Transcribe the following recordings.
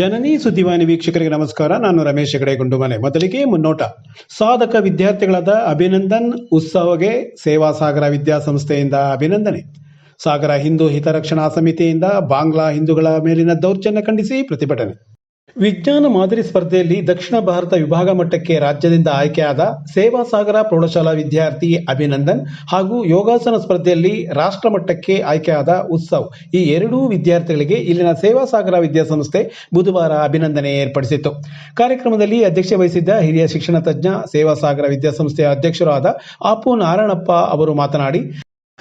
ಜನನಿ ಸುದ್ದಿವಾಹಿನಿ ವೀಕ್ಷಕರಿಗೆ ನಮಸ್ಕಾರ. ನಾನು ರಮೇಶ್ ಹೆಗಡೆ ಗುಂಡುಮನೆ ಮೊದಲಿಗೆ ಮುನ್ನೋಟ. ಸಾಧಕ ವಿದ್ಯಾರ್ಥಿಗಳಾದ ಅಭಿನಂದನ್ ಉತ್ಸವಗೆ ಸೇವಾ ಸಾಗರ ವಿದ್ಯಾಸಂಸ್ಥೆಯಿಂದ ಅಭಿನಂದನೆ. ಸಾಗರ ಹಿಂದೂ ಹಿತರಕ್ಷಣಾ ಸಮಿತಿಯಿಂದ ಬಾಂಗ್ಲಾ ಹಿಂದೂಗಳ ಮೇಲಿನ ದೌರ್ಜನ್ಯ ಖಂಡಿಸಿ ಪ್ರತಿಭಟನೆ. ವಿಜ್ಞಾನ ಮಾದರಿ ಸ್ಪರ್ಧೆಯಲ್ಲಿ ದಕ್ಷಿಣ ಭಾರತ ವಿಭಾಗ ಮಟ್ಟಕ್ಕೆ ರಾಜ್ಯದಿಂದ ಆಯ್ಕೆಯಾದ ಸೇವಾ ಸಾಗರ ಪ್ರೌಢಶಾಲಾ ವಿದ್ಯಾರ್ಥಿ ಅಭಿನಂದನ್ ಹಾಗೂ ಯೋಗಾಸನ ಸ್ಪರ್ಧೆಯಲ್ಲಿ ರಾಷ್ಟ್ರ ಮಟ್ಟಕ್ಕೆ ಆಯ್ಕೆಯಾದ ಉತ್ಸವ್. ಈ ಎರಡೂ ವಿದ್ಯಾರ್ಥಿಗಳಿಗೆ ಇಲ್ಲಿನ ಸೇವಾ ಸಾಗರ ವಿದ್ಯಾಸಂಸ್ಥೆ ಬುಧವಾರ ಅಭಿನಂದನೆ ಏರ್ಪಡಿಸಿತ್ತು. ಕಾರ್ಯಕ್ರಮದಲ್ಲಿ ಅಧ್ಯಕ್ಷ ವಹಿಸಿದ್ದ ಹಿರಿಯ ಶಿಕ್ಷಣ ತಜ್ಞ ಸೇವಾ ಸಾಗರ ವಿದ್ಯಾಸಂಸ್ಥೆಯ ಅಧ್ಯಕ್ಷರಾದ ಆಪು ನಾರಾಯಣಪ್ಪ ಅವರು ಮಾತನಾಡಿ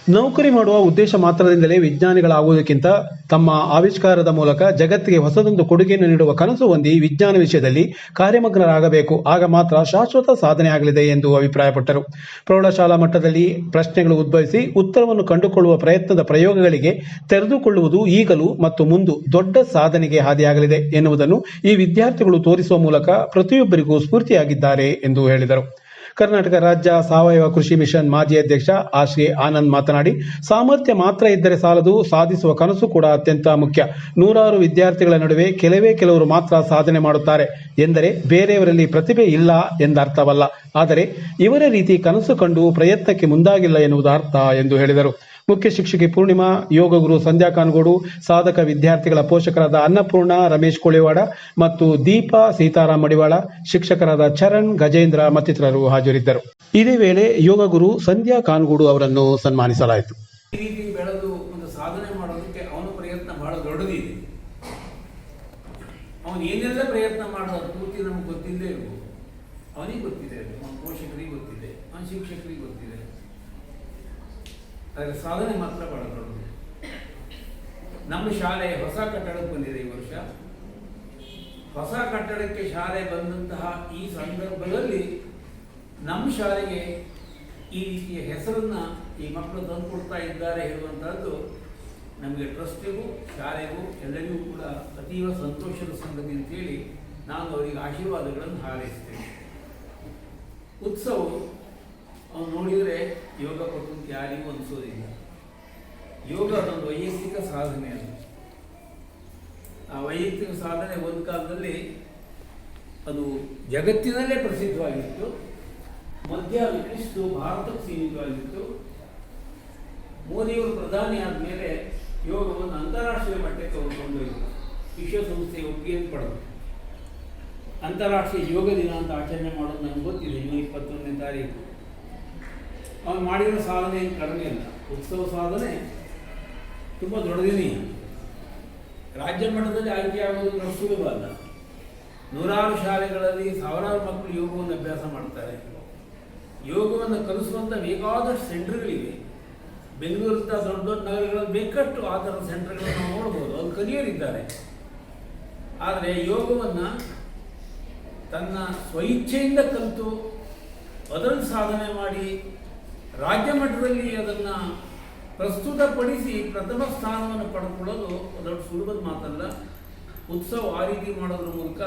ನೌಕರಿ ಮಾಡುವ ಉದ್ದೇಶ ಮಾತ್ರದಿಂದಲೇ ವಿಜ್ಞಾನಿಗಳಾಗುವುದಕ್ಕಿಂತ ತಮ್ಮ ಆವಿಷ್ಕಾರದ ಮೂಲಕ ಜಗತ್ತಿಗೆ ಹೊಸದೊಂದು ಕೊಡುಗೆಯನ್ನು ನೀಡುವ ಕನಸು ಹೊಂದಿ ವಿಜ್ಞಾನ ವಿಷಯದಲ್ಲಿ ಕಾರ್ಯಮಗ್ನರಾಗಬೇಕು. ಆಗ ಮಾತ್ರ ಶಾಶ್ವತ ಸಾಧನೆ ಆಗಲಿದೆ ಎಂದು ಅಭಿಪ್ರಾಯಪಟ್ಟರು. ಪ್ರೌಢಶಾಲಾ ಮಟ್ಟದಲ್ಲಿ ಪ್ರಶ್ನೆಗಳು ಉದ್ಭವಿಸಿ ಉತ್ತರವನ್ನು ಕಂಡುಕೊಳ್ಳುವ ಪ್ರಯತ್ನದ ಪ್ರಯೋಗಗಳಿಗೆ ತೆರೆದುಕೊಳ್ಳುವುದು ಈಗಲೂ ಮತ್ತು ಮುಂದು ದೊಡ್ಡ ಸಾಧನೆಗೆ ಹಾದಿಯಾಗಲಿದೆ ಎನ್ನುವುದನ್ನು ಈ ವಿದ್ಯಾರ್ಥಿಗಳು ತೋರಿಸುವ ಮೂಲಕ ಪ್ರತಿಯೊಬ್ಬರಿಗೂ ಸ್ಫೂರ್ತಿಯಾಗಿದ್ದಾರೆ ಎಂದು ಹೇಳಿದರು. ಕರ್ನಾಟಕ ರಾಜ್ಯ ಸಾವಯವ ಕೃಷಿ ಮಿಷನ್ ಮಾಜಿ ಅಧ್ಯಕ್ಷ ಆಶ್ರೀ ಆನಂದ್ ಮಾತನಾಡಿ, ಸಾಮರ್ಥ್ಯ ಮಾತ್ರ ಇದ್ದರೆ ಸಾಲದು, ಸಾಧಿಸುವ ಕನಸು ಕೂಡ ಅತ್ಯಂತ ಮುಖ್ಯ. ನೂರಾರು ವಿದ್ಯಾರ್ಥಿಗಳ ನಡುವೆ ಕೆಲವೇ ಕೆಲವರು ಮಾತ್ರ ಸಾಧನೆ ಮಾಡುತ್ತಾರೆ ಎಂದರೆ ಬೇರೆಯವರಲ್ಲಿ ಪ್ರತಿಭೆ ಇಲ್ಲ ಎಂದರ್ಥವಲ್ಲ. ಆದರೆ ಇವರ ರೀತಿ ಕನಸು ಕಂಡು ಪ್ರಯತ್ನಕ್ಕೆ ಮುಂದಾಗಿಲ್ಲ ಎನ್ನುವುದು ಅರ್ಥ ಎಂದು ಹೇಳಿದರು. ಮುಖ್ಯ ಶಿಕ್ಷಕಿ ಪೂರ್ಣಿಮಾ, ಯೋಗ ಗುರು ಸಂಧ್ಯಾ ಕಾನ್ಗೋಡು, ಸಾಧಕ ವಿದ್ಯಾರ್ಥಿಗಳ ಪೋಷಕರಾದ ಅನ್ನಪೂರ್ಣ, ರಮೇಶ್ ಕೋಳಿವಾಡ ಮತ್ತು ದೀಪಾ ಸೀತಾರಾಮ್ ಮಡಿವಾಳ, ಶಿಕ್ಷಕರಾದ ಚರಣ್, ಗಜೇಂದ್ರ ಮತ್ತಿತರರು ಹಾಜರಿದ್ದರು. ಇದೇ ವೇಳೆ ಯೋಗ ಗುರು ಸಂಧ್ಯಾ ಕಾನ್ಗೋಡು ಅವರನ್ನು ಸನ್ಮಾನಿಸಲಾಯಿತು. ಈ ರೀತಿ ಒಂದು ಸಾಧನೆ ಪ್ರಯತ್ನ ಬಹಳ ದೊಡ್ಡದಿದೆ. ಅವನು ಏನೆಲ್ಲ ಪ್ರಯತ್ನ ಮಾಡೋದು ಪೂರ್ತಿ ನಮ್ಗೆ ಗೊತ್ತಿಲ್ಲದೆ ಇರ್ಬೋದು. ಅವನಿಗೆ ಗೊತ್ತಿದೆ ಅವನ ಪೋಷಕರಿಗೆ ಗೊತ್ತಿದೆ ಅವನ ಶಿಕ್ಷಕರಿಗೆ ಗೊತ್ತಿದೆ. ಅದರ ಸಾಧನೆ ಮಾತ್ರ ಬಹಳ ದೊಡ್ಡದು. ನಮ್ಮ ಶಾಲೆ ಹೊಸ ಕಟ್ಟಡಕ್ಕೆ ಬಂದಿದೆ ಈ ವರ್ಷ. ಹೊಸ ಕಟ್ಟಡಕ್ಕೆ ಶಾಲೆ ಬಂದಂತಹ ಈ ಸಂದರ್ಭದಲ್ಲಿ ನಮ್ಮ ಶಾಲೆಗೆ ಈ ರೀತಿಯ ಹೆಸರನ್ನು ಈ ಮಕ್ಕಳು ತಂದುಕೊಡ್ತಾ ಇದ್ದಾರೆ ಹೇಳುವಂಥದ್ದು ನಮಗೆ ಟ್ರಸ್ಟಿಗೂ, ಶಾಲೆಗೂ ಎಲ್ಲರಿಗೂ ಕೂಡ ಅತೀವ ಸಂತೋಷದ ಸಂಗತಿ ಅಂತೇಳಿ ನಾನು ಅವರಿಗೆ ಆಶೀರ್ವಾದಗಳನ್ನು ಹಾರೈಸ್ತೇನೆ. ಉತ್ಸವ ಅವನು ನೋಡಿದರೆ ಯೋಗ ಕೊಟ್ಟು ಅಂತ ಯಾರಿಗೂ ಅನಿಸೋದಿಲ್ಲ. ಯೋಗ ಅದೊಂದು ವೈಯಕ್ತಿಕ ಸಾಧನೆ ಅದು. ಆ ವೈಯಕ್ತಿಕ ಸಾಧನೆ ಒಂದು ಕಾಲದಲ್ಲಿ ಅದು ಜಗತ್ತಿನಲ್ಲೇ ಪ್ರಸಿದ್ಧವಾಗಿತ್ತು. ಮಧ್ಯ ಕ್ರಿಸ್ತು ಭಾರತಕ್ಕೆ ಸೀಮಿತವಾಗಿತ್ತು. ಮೋದಿಯವರು ಪ್ರಧಾನಿ ಆದಮೇಲೆ ಯೋಗವನ್ನು ಅಂತಾರಾಷ್ಟ್ರೀಯ ಮಟ್ಟಕ್ಕೆ ಅವರು ಕೊಂಡೊಯ್ದರು. ವಿಶ್ವಸಂಸ್ಥೆಯ ಒಪ್ಪಿಗೆಯನ್ನು ಪಡೆದು ಅಂತಾರಾಷ್ಟ್ರೀಯ ಯೋಗ ದಿನ ಅಂತ ಆಚರಣೆ ಮಾಡೋದು ನನಗೆ ಗೊತ್ತಿದೆ ಜೂನ್ ಇಪ್ಪತ್ತೊಂದನೇ ತಾರೀಕು. ಅವನು ಮಾಡಿರೋ ಸಾಧನೆ ಏನು ಕಡಿಮೆ ಇಲ್ಲ ಉತ್ಸವ ಸಾಧನೆ? ತುಂಬ ದೊಡ್ಡದಿನಿ. ರಾಜ್ಯ ಮಟ್ಟದಲ್ಲಿ ಆಯ್ಕೆಯಾಗೋದು ಆಗುವುದು ಸುಲಭ ಅಲ್ಲ. ನೂರಾರು ಶಾಲೆಗಳಲ್ಲಿ ಸಾವಿರಾರು ಮಕ್ಕಳು ಯೋಗವನ್ನು ಅಭ್ಯಾಸ ಮಾಡ್ತಾರೆ. ಯೋಗವನ್ನು ಕಲಿಸುವಂಥ ಬೇಕಾದಷ್ಟು ಸೆಂಟರ್ಗಳಿವೆ. ಬೆಂಗಳೂರಿಂದ ದೊಡ್ಡ ದೊಡ್ಡ ನಗರಗಳಲ್ಲಿ ಬೇಕಷ್ಟು ಆ ಥರದ ಸೆಂಟ್ರ್ಗಳನ್ನು ನೋಡ್ಬೋದು. ಅವ್ರು ಕಲಿಯರಿದ್ದಾರೆ. ಆದರೆ ಯೋಗವನ್ನು ತನ್ನ ಸ್ವಇಚ್ಛೆಯಿಂದ ಕಲಿತು ಅದರಲ್ಲಿ ಸಾಧನೆ ಮಾಡಿ ರಾಜ್ಯ ಮಟ್ಟದಲ್ಲಿ ಅದನ್ನು ಪ್ರಸ್ತುತಪಡಿಸಿ ಪ್ರಥಮ ಸ್ಥಾನವನ್ನು ಪಡ್ಕೊಳ್ಳೋದು ಅದೊಂದು ಸುಲಭದ ಮಾತಲ್ಲ. ಉತ್ಸವ ಆ ರೀತಿ ಮಾಡೋದ್ರ ಮೂಲಕ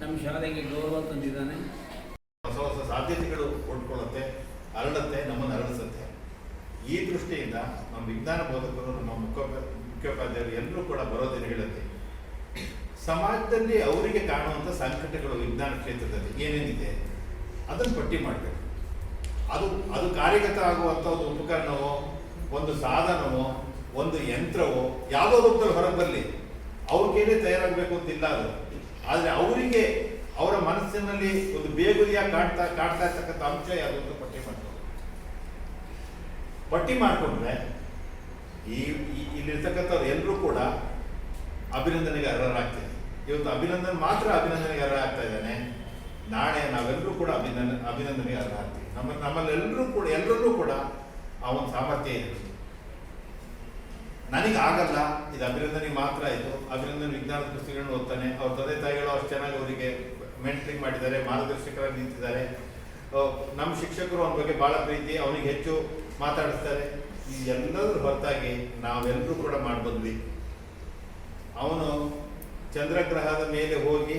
ನಮ್ಮ ಶಾಲೆಗೆ ಗೌರವ ತಂದಿದ್ದಾನೆ. ಹೊಸ ಹೊಸ ಸಾಧ್ಯತೆಗಳು ಕೊಟ್ಕೊಳ್ಳುತ್ತೆ ಅರಳುತ್ತೆ ನಮ್ಮನ್ನು ಅರಳಿಸುತ್ತೆ ಈ ದೃಷ್ಟಿಯಿಂದ ನಮ್ಮ ವಿಜ್ಞಾನ ಬೋಧಕರು, ನಮ್ಮ ಮುಖ್ಯ ಮುಖ್ಯೋಪಾಧ್ಯಾಯರು ಎಲ್ಲರೂ ಕೂಡ ಬರೋದನ್ನು ಹೇಳುತ್ತೆ? ಸಮಾಜದಲ್ಲಿ ಅವರಿಗೆ ಕಾಣುವಂಥ ಸಂಕಟಗಳು ವಿಜ್ಞಾನ ಕ್ಷೇತ್ರದಲ್ಲಿ ಏನೇನಿದೆ, ಅದನ್ನು ಪಟ್ಟಿ ಮಾಡಬೇಕು. ಅದು ಅದು ಕಾರ್ಯಗತ ಆಗುವಂಥ ಒಂದು ಉಪಕರಣವೋ, ಒಂದು ಸಾಧನವೋ, ಒಂದು ಯಂತ್ರವೋ, ಯಾವುದೋ ರೂಪದಲ್ಲಿ ಹೊರಗೆ ಬರಲಿ ಅವ್ರಿಗೇನೆ ತಯಾರಾಗಬೇಕು ಅಂತಿಲ್ಲ ಅದು. ಆದರೆ ಅವರಿಗೆ ಅವರ ಮನಸ್ಸಿನಲ್ಲಿ ಒಂದು ಬೇಗುಲಿಯಾಗಿ ಕಾಡ್ತಾ ಕಾಡ್ತಾ ಇರ್ತಕ್ಕಂಥ ಅಂಶ ಯಾವುದು ಅಂತ ಪಟ್ಟಿ ಮಾಡ್ಕೊಂಡು ಪಟ್ಟಿ ಮಾಡಿಕೊಂಡ್ರೆ ಈ, ಇಲ್ಲಿರ್ತಕ್ಕಂಥವ್ರು ಎಲ್ಲರೂ ಕೂಡ ಅಭಿನಂದನೆಗೆ ಅರ್ಹರಾಗ್ತಾರೆ. ಇವತ್ತು ಅಭಿನಂದನ್ ಮಾತ್ರ ಅಭಿನಂದನೆಗೆ ಅರ್ಹ ನಾಳೆ ನಾವೆಲ್ಲರೂ ಕೂಡ ಅಭಿನಂದನೆ ಅಭಿನಂದನೆಗೆ ಅರ್ಹ ಆಗ್ತೀವಿ ನಮ್ಮ, ನಮ್ಮಲ್ಲೆಲ್ಲರೂ ಕೂಡ ಎಲ್ಲರಲ್ಲೂ ಕೂಡ ಆ ಒಂದು ಸಾಮರ್ಥ್ಯ ಇದೆ. ನನಗೆ ಆಗಲ್ಲ ಇದು ಅಭಿನಂದನೆಗೆ ಮಾತ್ರ ಇದು ಅಭಿನಂದನೆ ವಿಜ್ಞಾನದ ಪುಸ್ತಕಗಳನ್ನ ಓದ್ತಾನೆ. ಅವ್ರ ತಂದೆ ತಾಯಿಗಳು ಅಷ್ಟು ಚೆನ್ನಾಗಿ ಅವರಿಗೆ ಮೆಂಟ್ರಿಂಗ್ ಮಾಡಿದ್ದಾರೆ, ಮಾರ್ಗದರ್ಶಕರಾಗಿ ನಿಂತಿದ್ದಾರೆ. ನಮ್ಮ ಶಿಕ್ಷಕರು ಅವನ ಬಗ್ಗೆ ಭಾಳ ಪ್ರೀತಿ, ಅವನಿಗೆ ಹೆಚ್ಚು ಮಾತಾಡಿಸ್ತಾರೆ. ಈ ಎಲ್ಲದರ ಹೊರತಾಗಿ ನಾವೆಲ್ಲರೂ ಕೂಡ ಮಾಡ್ಬಂದ್ವಿ. ಅವನು ಚಂದ್ರಗ್ರಹದ ಮೇಲೆ ಹೋಗಿ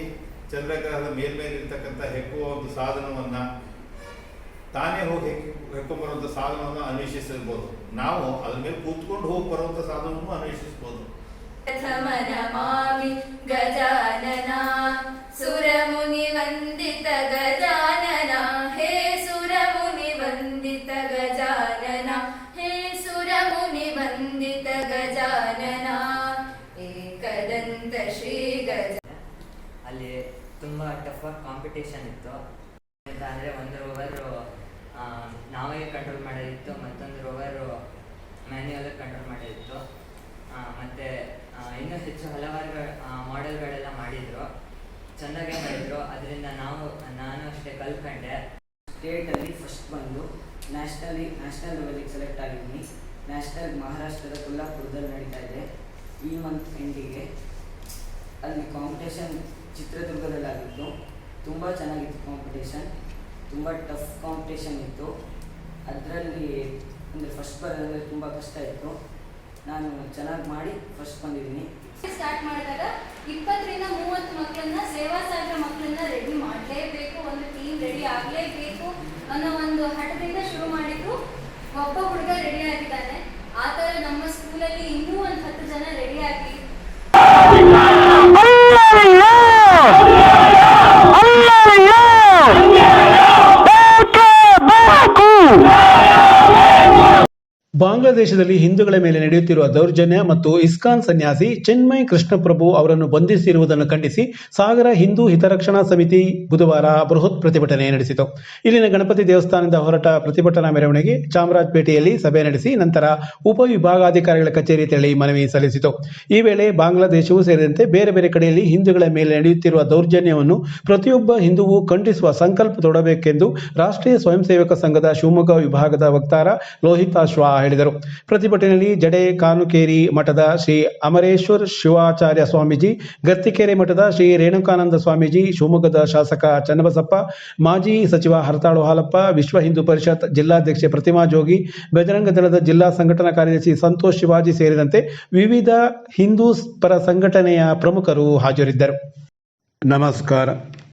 ಚಂದ್ರಗ್ರಹದ ಮೇಲ್ಮೇಲೆ ಇರ್ತಕ್ಕಂಥ ಹೆಕ್ಕುವ ಒಂದು ಸಾಧನವನ್ನ ತಾನೇ ಹೋಗಿ ಹೆಕ್ಕೊಂಬರುವಂಥ ಸಾಧನವನ್ನು ಅನ್ವೇಷಿಸಿರ್ಬೋದು. ನಾವು ಅದ್ರ ಮೇಲೆ ಕೂತ್ಕೊಂಡು ಹೋಗಿ ಬರುವಂಥ ಸಾಧನವನ್ನು ಅನ್ವೇಷಿಸ್ಬೋದು. ಟಫಾಗಿ ಕಾಂಪಿಟೇಷನ್ ಇತ್ತು. ಅಂದರೆ ಒಂದು ರೋವರು ನಾವೇ ಕಂಟ್ರೋಲ್ ಮಾಡೋದಿತ್ತು ಮತ್ತೊಂದು ರೋವರ್ ಮ್ಯಾನ್ಯಲ್ ಕಂಟ್ರೋಲ್ ಮಾಡೋದಿತ್ತು ಮತ್ತು ಇನ್ನೂ ಹೆಚ್ಚು ಹಲವಾರು ಮಾಡೆಲ್ಗಳೆಲ್ಲ ಮಾಡಿದರು. ಚೆನ್ನಾಗೇ ಮಾಡಿದರು. ಅದರಿಂದ ನಾವು, ನಾನು ಅಷ್ಟೇ ಕಲ್ತ್ಕೊಂಡೆ. ಸ್ಟೇಟಲ್ಲಿ ಫಸ್ಟ್ ಬಂದು ನ್ಯಾಷನಲಿ ನ್ಯಾಷನಲ್ ಲೆವೆಲಿಗೆ ಸೆಲೆಕ್ಟ್ ಆಗಿದ್ದೀನಿ. ನ್ಯಾಷನಲ್ ಮಹಾರಾಷ್ಟ್ರದ ಕೊಲ್ಲಾಪುರದಲ್ಲಿ ನಡೀತಾ ಇದೆ. ಈ ಮಂತ್ ಎಂಡಿಗೆ ಅಲ್ಲಿ ಕಾಂಪಿಟೇಷನ್ ಚಿತ್ರದುರ್ಗದಲ್ಲಿ ಆಗಿತ್ತು ತುಂಬ ಚೆನ್ನಾಗಿತ್ತು ಕಾಂಪಿಟೇಷನ್ ತುಂಬ ಟಫ್ ಕಾಂಪಿಟೇಷನ್ ಇತ್ತು. ಅದರಲ್ಲಿ ಅಂದರೆ ಫಸ್ಟ್ ಬರೋದಂದರೆ ತುಂಬ ಕಷ್ಟ ಇತ್ತು. ನಾನು ಚೆನ್ನಾಗಿ ಮಾಡಿ ಫಸ್ಟ್ ಬಂದಿದ್ದೀನಿ. ಸ್ಟಾರ್ಟ್ ಮಾಡಿದಾಗ ಇಪ್ಪತ್ತರಿಂದ ಮೂವತ್ತು ಮಕ್ಕಳನ್ನ, ಸೇವಾ ಸಾಗರ ಮಕ್ಕಳನ್ನ ರೆಡಿ ಮಾಡಲೇಬೇಕು. ಒಂದು ಟೀಮ್ ರೆಡಿ ಆಗಲೇಬೇಕು ಅನ್ನೋ ಒಂದು ಹಠದಿಂದ ಶುರು ಮಾಡಿದ್ರು ಒಬ್ಬ ಹುಡುಗ ರೆಡಿ ಆಗಿದ್ದಾನೆ ಆ ಥರ ನಮ್ಮ ಸ್ಕೂಲಲ್ಲಿ ಇನ್ನೂ ಒಂದು ಹತ್ತು ಜನ ರೆಡಿ ಆಗಿ ಬಾಂಗ್ಲಾದೇಶದಲ್ಲಿ ಹಿಂದೂಗಳ ಮೇಲೆ ನಡೆಯುತ್ತಿರುವ ದೌರ್ಜನ್ಯ ಮತ್ತು ಇಸ್ಕಾನ್ ಸನ್ಯಾಸಿ ಚಿನ್ಮಯ್ ಕೃಷ್ಣಪ್ರಭು ಅವರನ್ನು ಬಂಧಿಸಿರುವುದನ್ನು ಖಂಡಿಸಿ ಸಾಗರ ಹಿಂದೂ ಹಿತರಕ್ಷಣಾ ಸಮಿತಿ ಬುಧವಾರ ಬೃಹತ್ ಪ್ರತಿಭಟನೆ ನಡೆಸಿತು. ಇಲ್ಲಿನ ಗಣಪತಿ ದೇವಸ್ಥಾನದಿಂದ ಹೊರಟ ಪ್ರತಿಭಟನಾ ಮೆರವಣಿಗೆ ಚಾಮರಾಜಪೇಟೆಯಲ್ಲಿ ಸಭೆ ನಡೆಸಿ ನಂತರ ಉಪವಿಭಾಗಾಧಿಕಾರಿಗಳ ಕಚೇರಿ ತೆರಳಿ ಮನವಿ ಸಲ್ಲಿಸಿತು. ಈ ವೇಳೆ ಬಾಂಗ್ಲಾದೇಶವೂ ಸೇರಿದಂತೆ ಬೇರೆ ಬೇರೆ ಕಡೆಯಲ್ಲಿ ಹಿಂದೂಗಳ ಮೇಲೆ ನಡೆಯುತ್ತಿರುವ ದೌರ್ಜನ್ಯವನ್ನು ಪ್ರತಿಯೊಬ್ಬ ಹಿಂದೂವು ಖಂಡಿಸುವ ಸಂಕಲ್ಪ ತೊಡಬೇಕೆಂದು ರಾಷ್ಟ್ರೀಯ ಸ್ವಯಂ ಸೇವಕ ಸಂಘದ ಶಿವಮೊಗ್ಗ ವಿಭಾಗದ ವಕ್ತಾರ ಲೋಹಿತಾಶ್ವ ಹೇಳಿದರು. ಪ್ರತಿಭಟನೆಯಲ್ಲಿ ಜಡೆ ಕಾನುಕೇರಿ ಮಠದ ಶ್ರೀ ಅಮರೇಶ್ವರ್ ಶಿವಾಚಾರ್ಯ ಸ್ವಾಮೀಜಿ ಗರ್ತಿಕೆರೆ ಮಠದ ಶ್ರೀ ರೇಣುಕಾನಂದ ಸ್ವಾಮೀಜಿ, ಶಿವಮೊಗ್ಗದ ಶಾಸಕ ಚನ್ನಬಸಪ್ಪ, ಮಾಜಿ ಸಚಿವ ಹರತಾಳು ಹಾಲಪ್ಪ, ವಿಶ್ವ ಹಿಂದೂ ಪರಿಷತ್ ಜಿಲ್ಲಾಧ್ಯಕ್ಷೆ ಪ್ರತಿಮಾ ಜೋಗಿ, ಬಜರಂಗ ದಳದ ಜಿಲ್ಲಾ ಸಂಘಟನಾ ಕಾರ್ಯದರ್ಶಿ ಸಂತೋಷ್ ಶಿವಾಜಿ ಸೇರಿದಂತೆ ವಿವಿಧ ಹಿಂದೂ ಪರ ಸಂಘಟನೆಯ ಪ್ರಮುಖರು ಹಾಜರಿದ್ದರು. ನಮಸ್ಕಾರ.